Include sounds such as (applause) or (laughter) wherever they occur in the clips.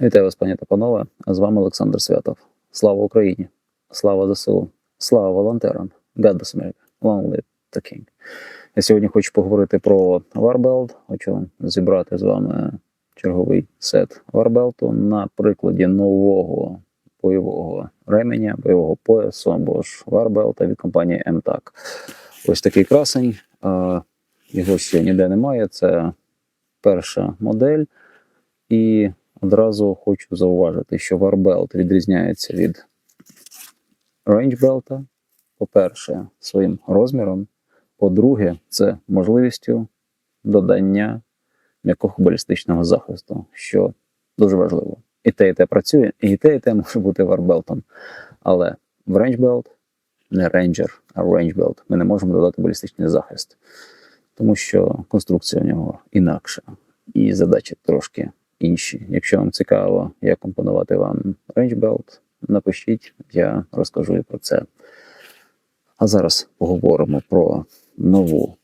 Вітаю вас, пані та панове. З вами Олександр Святов. Слава Україні! Слава ЗСУ! Слава волонтерам! God bless America! Long live the King! Я сьогодні хочу поговорити про Warbelt. Хочу зібрати з вами черговий сет Warbelt на прикладі нового бойового ременя, бойового поясу або ж Warbelt від компанії MTAC. Ось такий красень. Його ще ніде немає. Це перша модель. І одразу хочу зауважити, що Warbelt відрізняється від Belt, по-перше, своїм розміром. По-друге, це можливістю додання м'якого балістичного захисту, що дуже важливо. І те, і те працює, і те, і те може бути варбелтом. Але в Belt не Ranger, а Belt ми не можемо додати балістичний захист, тому що конструкція в нього інакша, і задачі трошки інші. Якщо вам цікаво, як компонувати вам Belt, напишіть, я розкажу і про це. А зараз поговоримо про нову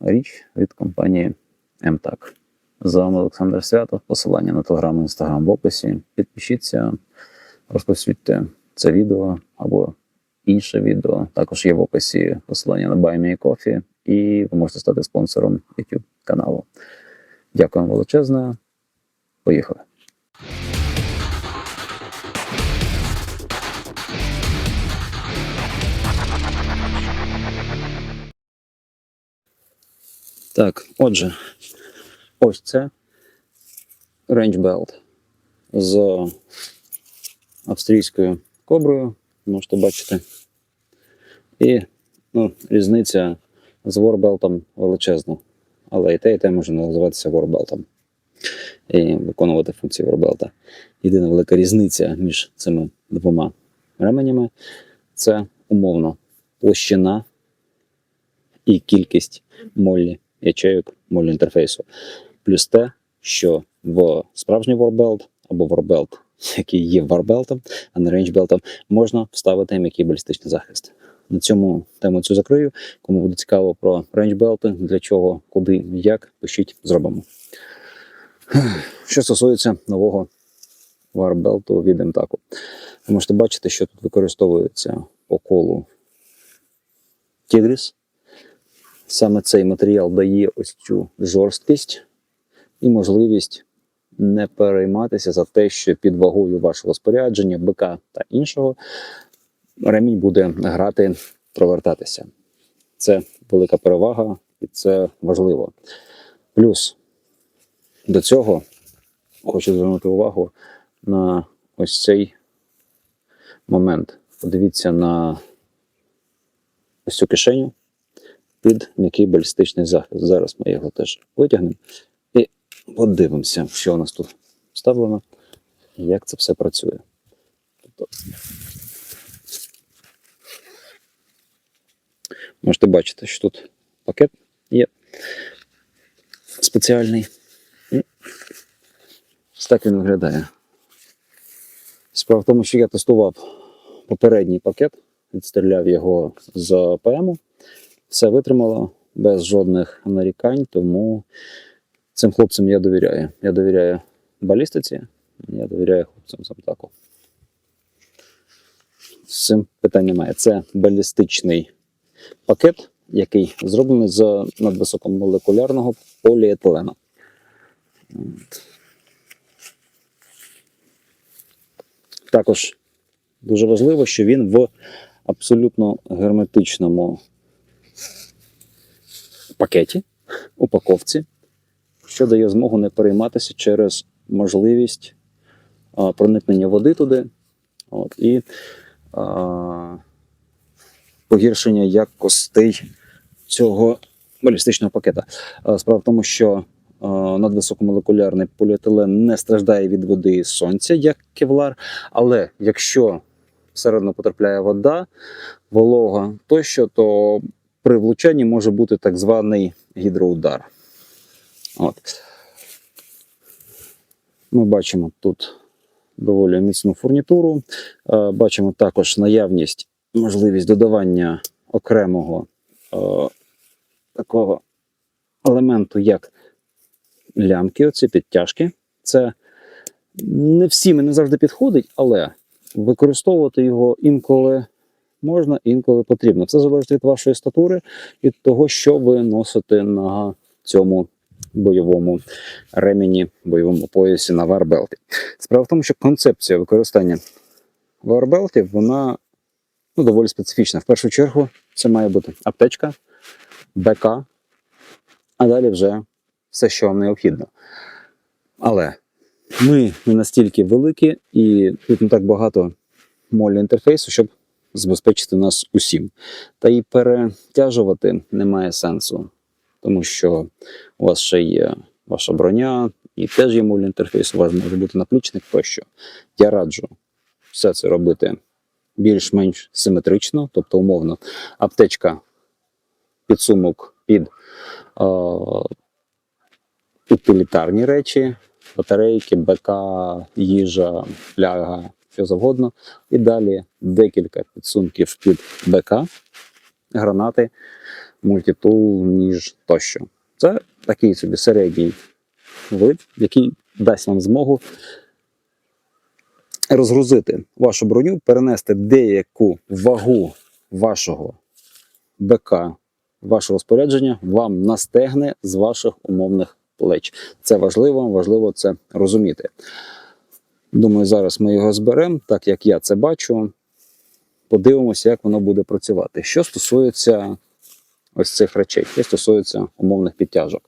річ від компанії MTAC. З вами Олександр Святов. Посилання на телеграм інстаграм в описі. Підпишіться, розповсюдьте це відео або інше відео. Також є в описі посилання на Buy Me Coffee, і ви можете стати спонсором YouTube каналу. Дякую величезне. Поїхали. Так, отже, ось це Range Belt з австрійською коброю, можете бачити. І ну, різниця з Warbelt величезна. Але і те, і те може називатися Warbelt і виконувати функції Warbelt. Єдина велика різниця між цими двома ременями це умовно площина і кількість молі ячейок молі інтерфейсу. Плюс те, що в справжній Warbelt або Warbelt, який є Warbelt, а не RangeBelt, можна вставити м'який балістичний захист. На цьому тему цю закрию. Кому буде цікаво про RangeBelt, для чого, куди, як, пишіть, зробимо. Що стосується нового Warbelt від MTAC. Ви можете бачити, що тут використовується по колу Tigris. Саме цей матеріал дає ось цю жорсткість і можливість не перейматися за те, що під вагою вашого спорядження, БК та іншого ремінь буде грати, провертатися. Це велика перевага і це важливо. Плюс до цього хочу звернути увагу на ось цей момент. Подивіться на ось цю кишеню під м'який балістичний захист. Зараз ми його теж витягнемо і подивимося, що у нас тут вставлено і як це все працює. Тобто, можете бачити, що тут пакет є спеціальний. Ось так він виглядає. Справа в тому, що я тестував попередній пакет, відстріляв його з ПМу. Все витримало без жодних нарікань, тому цим хлопцям я довіряю. Я довіряю балістиці, я довіряю хлопцям з Амтаку. З цим питань немає. Це балістичний пакет, який зроблений з надвисокомолекулярного поліетилену. Також дуже важливо, що він в абсолютно герметичному пакеті, упаковці, що дає змогу не перейматися через можливість а, проникнення води туди. От, і а, погіршення якостей цього балістичного пакета. Справа в тому, що надвисокомолекулярний поліетилен не страждає від води і сонця, як кевлар, але якщо всередину потрапляє вода, волога тощо, то при влучанні може бути так званий гідроудар. От. Ми бачимо тут доволі міцну фурнітуру. Е, Бачимо також наявність, можливість додавання окремого е, такого елементу, як лямки, оці підтяжки. Це Не всім і не завжди підходить, але використовувати його інколи можна, інколи потрібно. Це залежить від вашої статури, від того, що ви носите на цьому бойовому ремені, бойовому поясі на варбелті. Справа в тому, що концепція використання варбелтів, вона ну, доволі специфічна. В першу чергу, це має бути аптечка, БК, а далі вже все, що вам необхідно. Але ми не настільки великі, і тут не так багато молі інтерфейсу, щоб забезпечити нас усім. Та й перетяжувати немає сенсу, тому що у вас ще є ваша броня, і теж є молі інтерфейс, у вас може бути наплічник тощо. Я раджу все це робити більш-менш симетрично, тобто умовно, аптечка, підсумок під е, утилітарні речі, батарейки, БК, їжа, фляга, що завгодно. І далі декілька підсумків під БК, гранати, мультитул, ніж тощо. Це такий собі середній вид, який дасть вам змогу розгрузити вашу броню, перенести деяку вагу вашого БК, вашого спорядження вам на стегни з ваших умовних плеч. Це важливо, важливо це розуміти. Думаю, зараз ми його зберемо, так як я це бачу. Подивимося, як воно буде працювати. Що стосується ось цих речей, що стосується умовних підтяжок.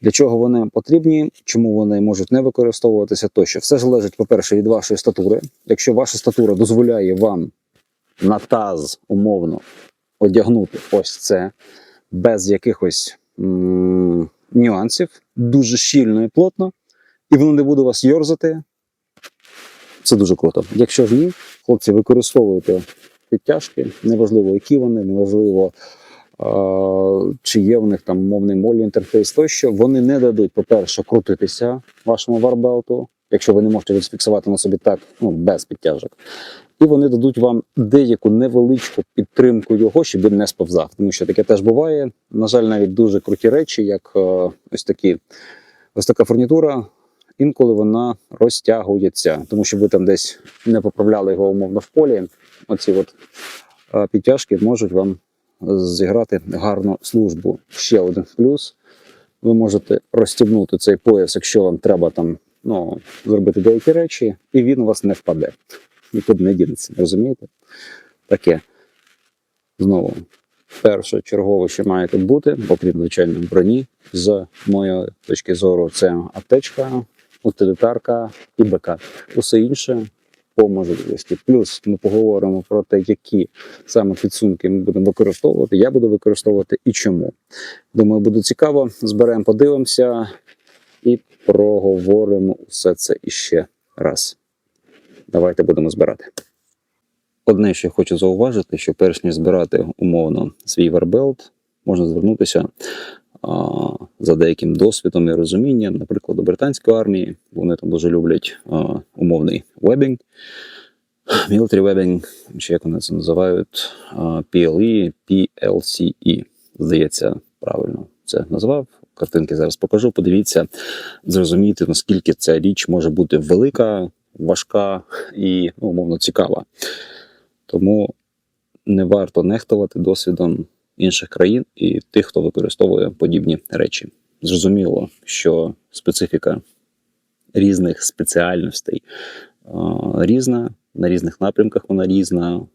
Для чого вони потрібні, чому вони можуть не використовуватися, тощо. Все залежить, по-перше, від вашої статури. Якщо ваша статура дозволяє вам на таз умовно одягнути ось це без якихось нюансів, дуже щільно і плотно, і воно не буде вас йорзати, це дуже круто. Якщо ж ні, хлопці, використовуйте підтяжки, неважливо, які вони, неважливо, чи є в них там мовний молі інтерфейс, тощо вони не дадуть, по-перше, крутитися вашому варбелту, якщо ви не можете зафіксувати на собі так, ну, без підтяжок. І вони дадуть вам деяку невеличку підтримку його, щоб він не сповзав. Тому що таке теж буває. На жаль, навіть дуже круті речі, як е, ось такі ось така фурнітура, інколи вона розтягується, тому що ви там десь не поправляли його умовно в полі. Оці от е, підтяжки можуть вам зіграти гарну службу. Ще один плюс. Ви можете розстібнути цей пояс, якщо вам треба там ну, зробити деякі речі, і він у вас не впаде. Нікуди не дінеться, розумієте? Таке. Знову, першочергово, що має тут бути, окрім звичайно броні, з моєї точки зору, це аптечка, утилітарка і БК. Усе інше по можливості. Плюс ми поговоримо про те, які саме підсумки ми будемо використовувати, я буду використовувати і чому. Думаю, буде цікаво. Зберемо, подивимося і проговоримо все це іще раз. Давайте будемо збирати. Одне, що я хочу зауважити, що перш ніж збирати умовно свій варбелт, можна звернутися а, за деяким досвідом і розумінням, наприклад, до британської армії. Вони там дуже люблять а, умовний вебінг, military webbing, чи як вони це називають, а, PLE, PLCE, здається, правильно це назвав. Картинки зараз покажу. Подивіться, зрозуміти, наскільки ця річ може бути велика, важка і ну, умовно цікава. Тому не варто нехтувати досвідом інших країн і тих, хто використовує подібні речі. Зрозуміло, що специфіка різних спеціальностей різна, на різних напрямках вона різна.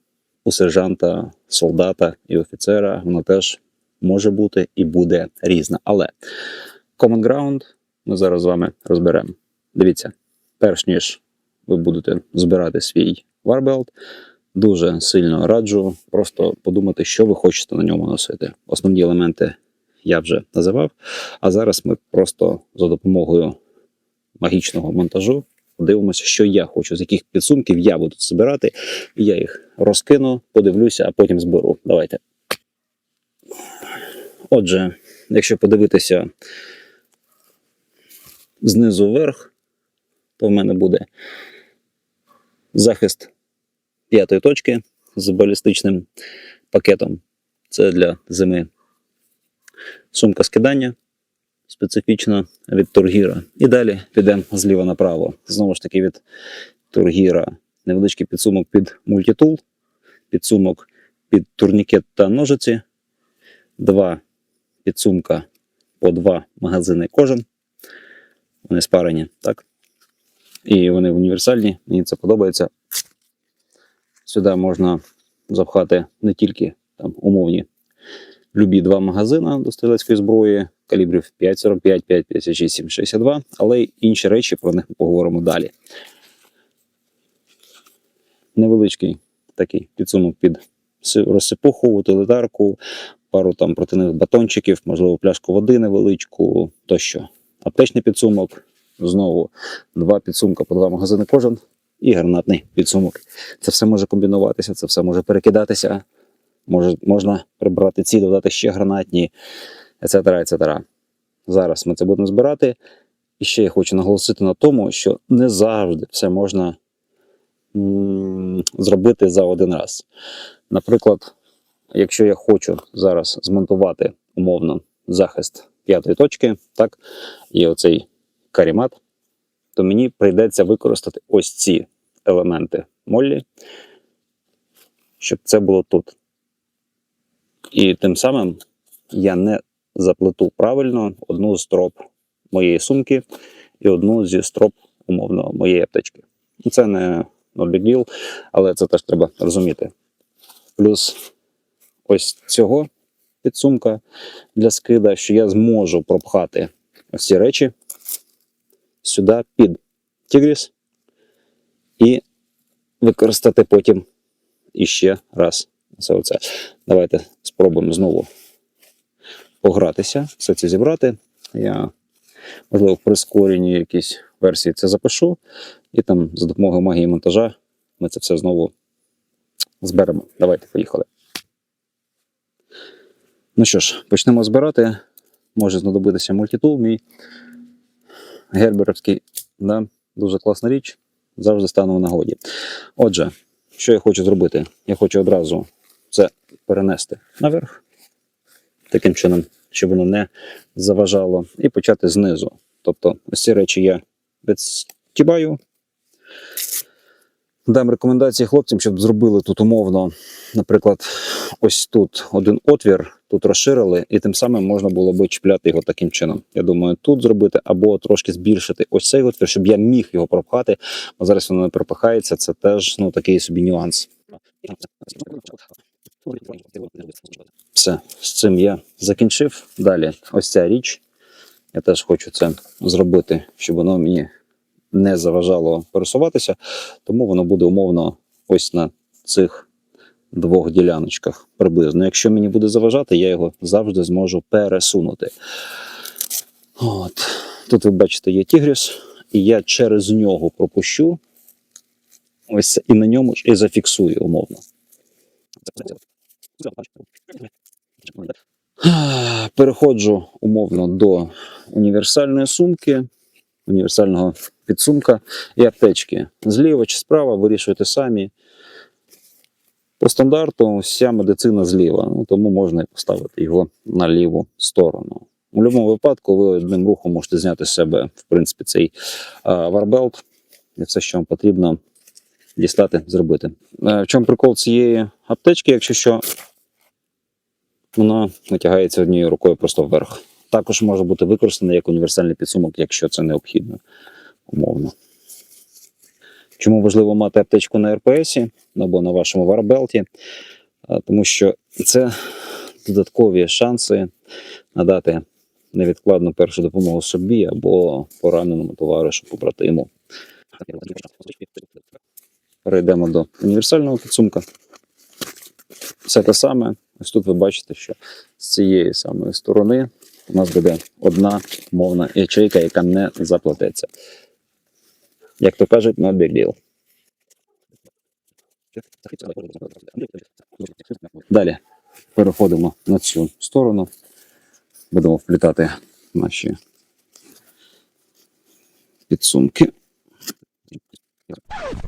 У сержанта, солдата і офіцера вона теж може бути і буде різна. Але common ground ми зараз з вами розберемо. Дивіться, перш ніж ви будете збирати свій варбелт, дуже сильно раджу просто подумати, що ви хочете на ньому носити. Основні елементи я вже називав. А зараз ми просто за допомогою магічного монтажу подивимося, що я хочу, з яких підсумків я буду збирати. Я їх розкину, подивлюся, а потім зберу. Давайте. Отже, якщо подивитися знизу вверх, то в мене буде захист п'ятої точки з балістичним пакетом. Це для зими сумка скидання, специфічно від тургіра. І далі підемо зліва направо. Знову ж таки, від тургіра невеличкий підсумок під мультитул, підсумок під турнікет та ножиці, два підсумка по два магазини кожен. Вони спарені, так? І вони універсальні, мені це подобається. Сюди можна запхати не тільки там умовні любі два магазини до стрілецької зброї, калібрів 5,45, 5,56, 7,62, але й інші речі, про них ми поговоримо далі. Невеличкий такий підсумок під розсипуху, утилітарку, пару там противних батончиків, можливо, пляшку води невеличку тощо. Аптечний підсумок, знову два підсумка по два магазини кожен і гранатний підсумок. Це все може комбінуватися, це все може перекидатися. Може, можна прибрати ці, додати ще гранатні, etc., etc. Зараз ми це будемо збирати. І ще я хочу наголосити на тому, що не завжди все можна зробити за один раз. Наприклад, якщо я хочу зараз змонтувати умовно захист п'ятої точки, так, і оцей карімат, то мені прийдеться використати ось ці елементи моллі, щоб це було тут. І тим самим я не заплету правильно одну з строп моєї сумки і одну зі строп, умовно, моєї аптечки. Ну, Це не no big deal, але це теж треба розуміти. Плюс ось цього підсумка для скида, що я зможу пропхати ось ці речі сюди під Тігріс і використати потім іще раз. Це оце. Давайте спробуємо знову погратися, все це зібрати. Я, можливо, в прискореній якійсь версії це запишу, і там за допомогою магії монтажа ми це все знову зберемо. Давайте, поїхали. Ну що ж, почнемо збирати. Може знадобитися мультитул мій герберовський. Да? Дуже класна річ. Завжди стану в нагоді. Отже, що я хочу зробити? Я хочу одразу це перенести наверх, таким чином, щоб воно не заважало, і почати знизу. Тобто, ось ці речі я відстібаю. Дам рекомендації хлопцям, щоб зробили тут умовно, наприклад, ось тут один отвір, тут розширили, і тим самим можна було би чіпляти його таким чином. Я думаю, тут зробити або трошки збільшити ось цей отвір, щоб я міг його пропхати, бо зараз воно не пропихається. Це теж ну, такий собі нюанс. Все, з цим я закінчив. Далі, ось ця річ. Я теж хочу це зробити, щоб воно мені не заважало пересуватися, тому воно буде умовно ось на цих двох діляночках приблизно. Якщо мені буде заважати, я його завжди зможу пересунути. От. Тут ви бачите, є Тігріс, і я через нього пропущу. Ось і на ньому і зафіксую умовно. Переходжу умовно до універсальної сумки, універсального підсумка і аптечки. Зліва чи справа вирішуєте самі. По стандарту вся медицина зліва, ну, тому можна і поставити його на ліву сторону. У будь-якому випадку ви одним рухом можете зняти з себе, в принципі, цей варбелт і все, що вам потрібно дістати, зробити. Е, В чому прикол цієї аптечки, якщо що, вона натягається однією рукою просто вверх. Також може бути використана як універсальний підсумок, якщо це необхідно, умовно. Чому важливо мати аптечку на РПС або на вашому варбелті? Тому що це додаткові шанси надати невідкладну першу допомогу собі або пораненому товаришу побратиму. Перейдемо до універсального підсумка. Все те саме. Ось тут ви бачите, що з цієї самої сторони у нас буде одна мовна ячейка, яка не заплететься. Як то кажуть, no big deal. Далі переходимо на цю сторону. Будемо вплітати наші підсумки.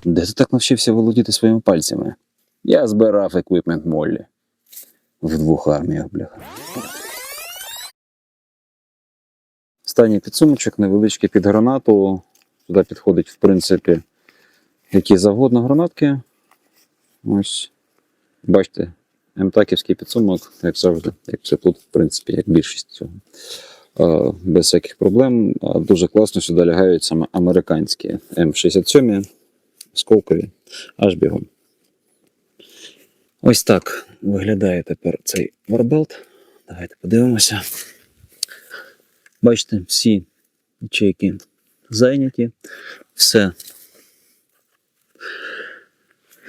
Де ти так навчився володіти своїми пальцями? Я збирав еквіпмент Моллі. В двох арміях, бляха. Останній підсумочок, невеличкий під гранату. Туди підходить, в принципі, які завгодно гранатки. Ось. Бачите, МТАКівський підсумок, як завжди, як все тут, в принципі, як більшість цього. Без всяких проблем. Дуже класно сюди лягають саме американські М67 сколкові, аж бігом. Ось так виглядає тепер цей варбелт. Давайте подивимося. Бачите, всі ячейки зайняті, все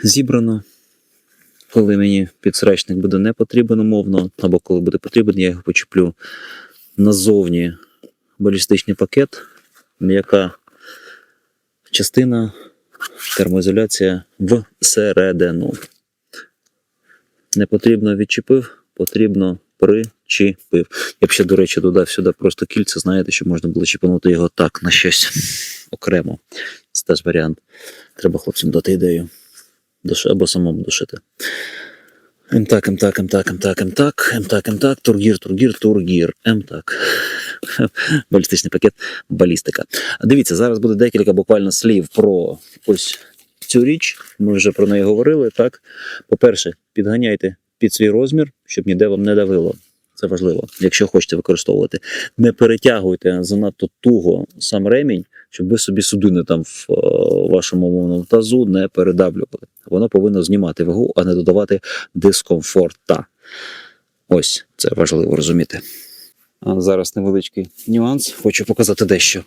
зібрано. Коли мені підсрачник буде не потрібен умовно, або коли буде потрібен, я його почеплю назовні балістичний пакет, м'яка частина, термоізоляція всередину. Не потрібно відчепив, потрібно причепив. Я б ще, до речі, додав сюди просто кільце, знаєте, щоб можна було чіпанути його так на щось окремо. Це теж варіант. Треба хлопцям дати ідею. Души, або самому душити. МТАК, МТАК, МТАК, МТАК, МТАК, МТАК, МТАК, тургір, тургір, тургір, МТАК. (laughs) Балістичний пакет, балістика. Дивіться, зараз буде декілька буквально слів про ось цю річ. Ми вже про неї говорили. Так, по-перше, підганяйте під свій розмір, щоб ніде вам не давило. Це важливо, якщо хочете використовувати. Не перетягуйте занадто туго сам ремінь, щоб ви собі судини там в е, вашому умовному тазу не передавлювали. Воно повинно знімати вагу, а не додавати дискомфорта. Ось це важливо розуміти. А зараз невеличкий нюанс. Хочу показати дещо.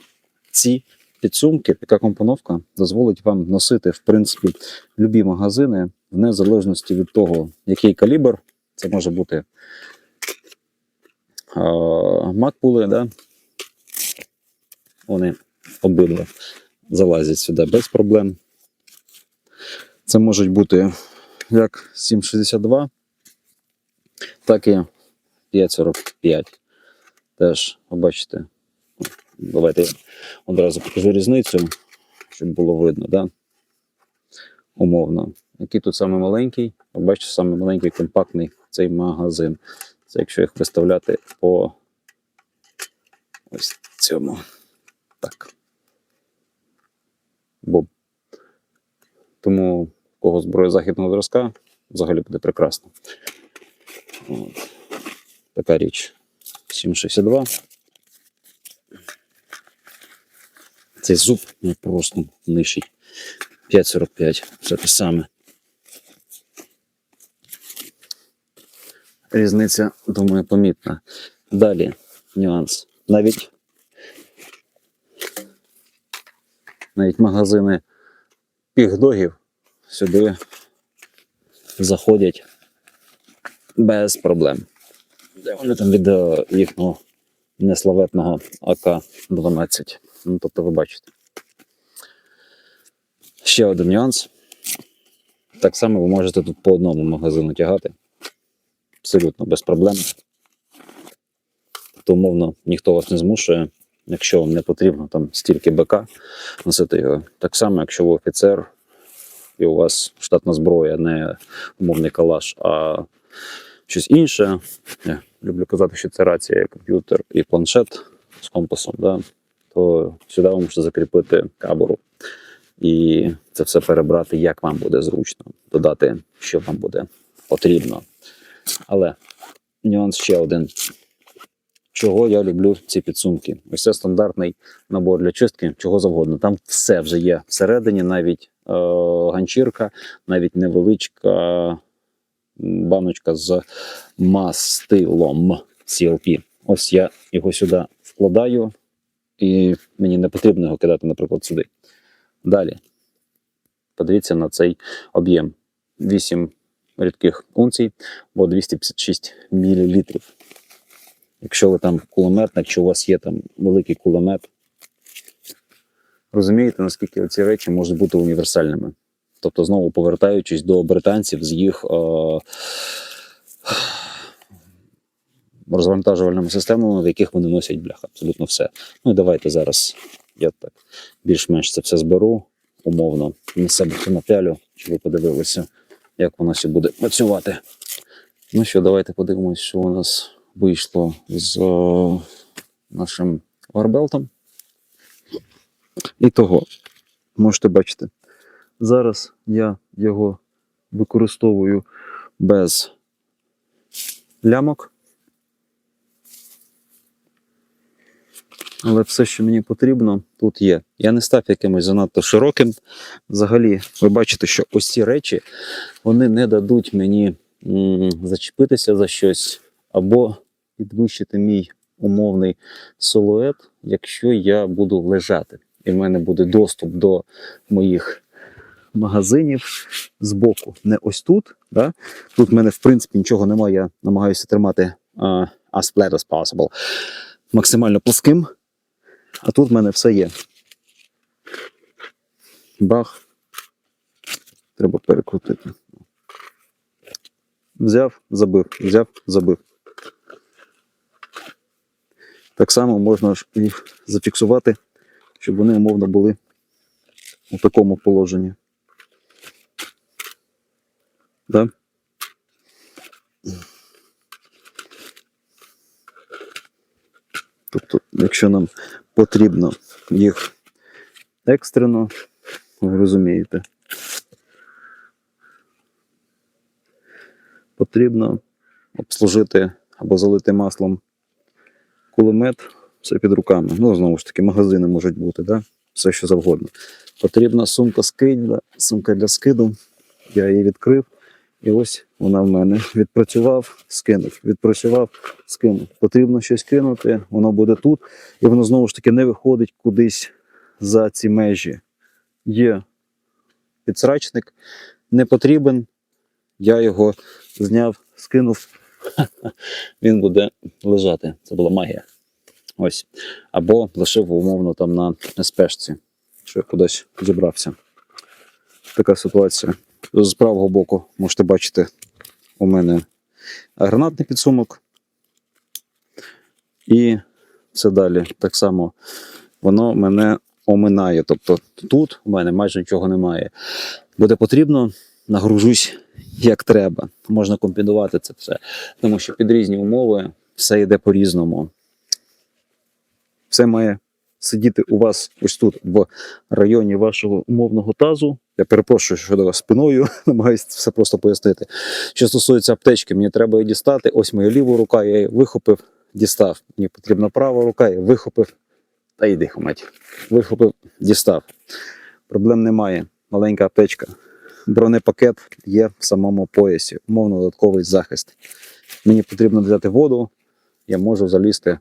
Ці підсумки, така компоновка дозволить вам носити, в принципі, любі магазини, в незалежності від того, який калібр. Це може бути макпули, да? вони обидва залазять сюди без проблем. Це можуть бути як 7,62, так і 5,45. Теж, побачите, давайте я одразу покажу різницю, щоб було видно, да? умовно. Який тут саме маленький, побачите, саме маленький компактний цей магазин. Це якщо їх виставляти по ось цьому. Так. Бо тому кого зброя західного зразка взагалі буде прекрасно. От. Така річ. 7,62. Цей зуб ну, просто нижчий. 5,45. Все те саме. Різниця, думаю, помітна. Далі нюанс. Навіть навіть магазини пігдогів сюди заходять без проблем. Де вони там від е, їхнього неславетного АК-12. Ну, тобто ви бачите. Ще один нюанс. Так само ви можете тут по одному магазину тягати. Абсолютно без проблем. Тобто, умовно, ніхто вас не змушує, якщо вам не потрібно там стільки БК носити його. Так само, якщо ви офіцер і у вас штатна зброя, не умовний калаш, а щось інше. Я люблю казати, що це рація, комп'ютер і планшет з компасом, да? то сюди ви можете закріпити кабуру. І це все перебрати, як вам буде зручно, додати, що вам буде потрібно. Але нюанс ще один. Чого я люблю ці підсумки? Ось це стандартний набор для чистки, чого завгодно. Там все вже є всередині, навіть е, ганчірка, навіть невеличка баночка з мастилом CLP. Ось я його сюди вкладаю, і мені не потрібно його кидати, наприклад, сюди. Далі. Подивіться на цей об'єм. 8 рідких унцій, бо 256 мл. Якщо ви там кулеметник, чи у вас є там великий кулемет, розумієте, наскільки ці речі можуть бути універсальними. Тобто, знову повертаючись до британців з їх е- розвантажувальними системами, в яких вони носять бляха, абсолютно все. Ну і давайте зараз я так більш-менш це все зберу умовно на себе напялю, щоб ви подивилися, як воно ще буде працювати. Ну що, давайте подивимось, що у нас вийшло з о, нашим варбелтом. І того, можете бачити, зараз я його використовую без лямок. Але все, що мені потрібно, тут є. Я не став якимось занадто широким. Взагалі, ви бачите, що ось ці речі вони не дадуть мені зачепитися за щось або підвищити мій умовний силует, якщо я буду лежати. І в мене буде доступ до моїх магазинів збоку. Не ось тут. Да? Тут в мене, в принципі, нічого немає. Я намагаюся тримати uh, as flat as possible. Максимально плоским. А тут в мене все є. Бах. Треба перекрутити. Взяв, забив, взяв, забив. Так само можна ж їх зафіксувати, щоб вони умовно були у такому положенні. Да? Тобто, якщо нам потрібно їх екстрено, ви розумієте, потрібно обслужити або залити маслом кулемет, все під руками. Ну, знову ж таки, магазини можуть бути, да? все що завгодно. Потрібна сумка скида, сумка для скиду. Я її відкрив. І ось вона в мене відпрацював, скинув, відпрацював, скинув. Потрібно щось кинути, воно буде тут, і воно знову ж таки не виходить кудись за ці межі. Є підсрачник, не потрібен. Я його зняв, скинув. (laughs) Він буде лежати. Це була магія. Ось. Або лишив умовно там на спешці, що я кудись зібрався. Така ситуація. З правого боку можете бачити у мене гранатний підсумок. І все далі. Так само воно мене оминає. Тобто тут у мене майже нічого немає. Буде потрібно, нагружусь як треба. Можна комбінувати це все. Тому що під різні умови все йде по-різному. Все має сидіти у вас ось тут, в районі вашого умовного тазу. Я перепрошую, що до вас спиною, (laughs) намагаюся все просто пояснити. Що стосується аптечки, мені треба її дістати. Ось моя ліва рука, я її вихопив, дістав. Мені потрібна права рука, я вихопив. Та йди, хамать. Вихопив, дістав. Проблем немає. Маленька аптечка. Бронепакет є в самому поясі, умовно додатковий захист. Мені потрібно взяти воду, я можу залізти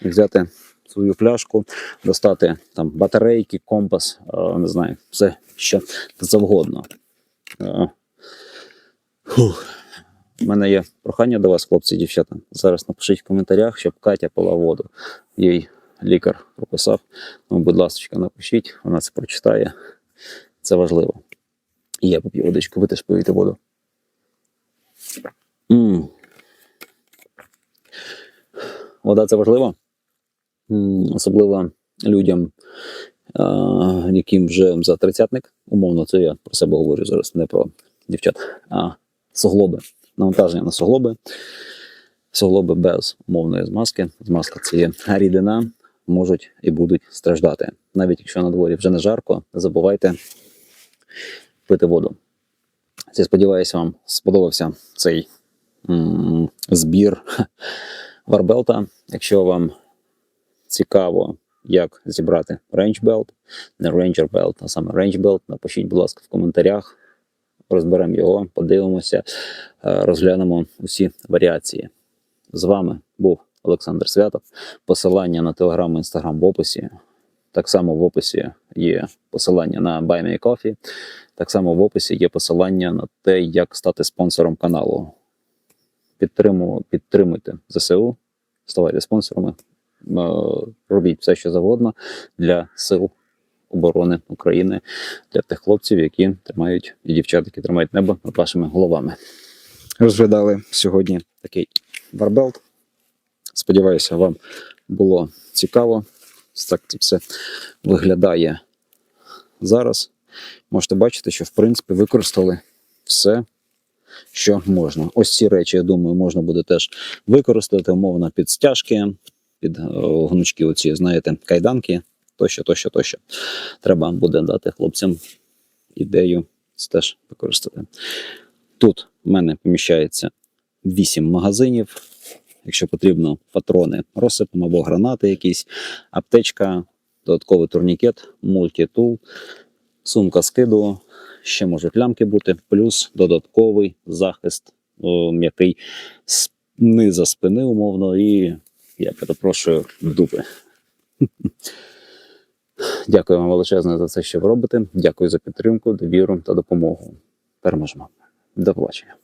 і взяти свою пляшку, достати там батарейки, компас, е, не знаю, все що завгодно. Е. У мене є прохання до вас, хлопці і дівчата. Зараз напишіть в коментарях, щоб Катя пила воду. Їй лікар прописав. Ну, будь ласка, напишіть, вона це прочитає. Це важливо. І я поп'ю водичку, ви теж пийте воду. м Вода це важливо. Особливо людям, яким вже за тридцятник, умовно, це я про себе говорю зараз, не про дівчат, а суглоби, навантаження на суглоби, суглоби без умовної змазки. Змазка це є рідина, можуть і будуть страждати. Навіть якщо на дворі вже не жарко, не забувайте пити воду. Я сподіваюся, вам сподобався цей м, збір (laughs) варбелта. Якщо вам цікаво, як зібрати Range Belt, не Ranger Belt, а саме Range Belt, напишіть, будь ласка, в коментарях. Розберемо його, подивимося, е, розглянемо усі варіації. З вами був Олександр Святов. Посилання на телеграм і інстаграм в описі. Так само в описі є посилання на Buy Me Coffee. Так само в описі є посилання на те, як стати спонсором каналу. Підтримуйте ЗСУ, ставайте спонсорами, робіть все, що завгодно для сил оборони України, для тих хлопців, які тримають і дівчат, які тримають небо над вашими головами. Розглядали сьогодні такий варбелт. Сподіваюся, вам було цікаво. Так це все виглядає зараз. Можете бачити, що в принципі використали все, що можна. Ось ці речі, я думаю, можна буде теж використати, умовно під стяжки, під е, гнучки оці, знаєте, кайданки, тощо, тощо, тощо. Треба буде дати хлопцям ідею це теж використати. Тут в мене поміщається 8 магазинів. Якщо потрібно, патрони розсипом або гранати якісь, аптечка, додатковий турнікет, мультитул, сумка скиду, ще можуть лямки бути, плюс додатковий захист, м'який низа спини, умовно, і я перепрошую дупи. Дякую вам величезне за це, що ви робите. Дякую за підтримку, довіру та допомогу. Переможемо. До побачення.